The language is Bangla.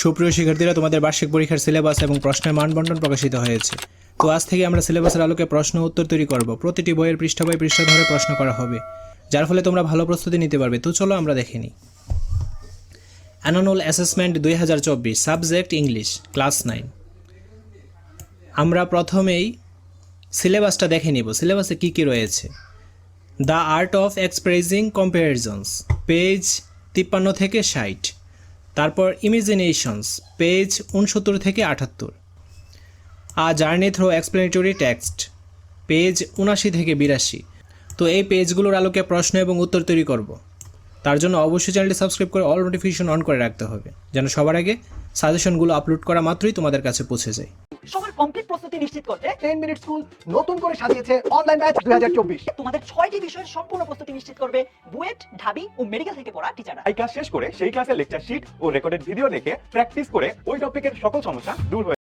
সুপ্রিয় শিক্ষার্থীরা, তোমাদের বার্ষিক পরীক্ষার সিলেবাস এবং প্রশ্নের মানবন্টন প্রকাশিত হয়েছে। তো আজ থেকে আমরা সিলেবাসের আলোকে প্রশ্ন উত্তর তৈরি করব। প্রতিটি বইয়ের পৃষ্ঠা বাই পৃষ্ঠা ধরে প্রশ্ন করা হবে, যার ফলে তোমরা ভালো প্রস্তুতি নিতে পারবে। তো চলো আমরা দেখে নিই। অ্যানুয়াল অ্যাসেসমেন্ট দুই হাজার চব্বিশ সাবজেক্ট ইংলিশ ক্লাস নাইন আমরা প্রথমেই সিলেবাসটা দেখে নিব। সিলেবাসে কী কী রয়েছে? The art of expressing comparisons page তিপ্পান্ন থেকে ষাট। তারপর ইমেজিনেশনস পেজ উনসত্তর থেকে আটাত্তর। A journey through explanatory text page উনাশি থেকে বিরাশি। তো এই পেজগুলোর আলোকে প্রশ্ন এবং উত্তর তৈরি করব। তার জন্য অবশ্যই চ্যানেলটি সাবস্ক্রাইব করে অল নোটিফিকেশন অন করে রাখতে হবে, যেন সবার আগে সাজেশনগুলো আপলোড করা মাত্রই তোমাদের কাছে পৌঁছে যায়। সবার কমপ্লিট প্রস্তুতি নিশ্চিত করতে টেন মিনিট স্কুল নতুন করে সাজিয়েছে অনলাইন ব্যাচ দুই হাজার চব্বিশ। তোমাদের ছয়টি বিষয়ের সম্পূর্ণ প্রস্তুতি নিশ্চিত করবে বুয়েট ঢাবি ও মেডিকেল থেকে পড়া টিচাররা এই ক্লাস শেষ করে সেই ক্লাসের লেকচার শিট ও রেকর্ডেড ভিডিও দেখে প্র্যাকটিস করে ওই টপিকের সকল সমস্যা দূর হয়ে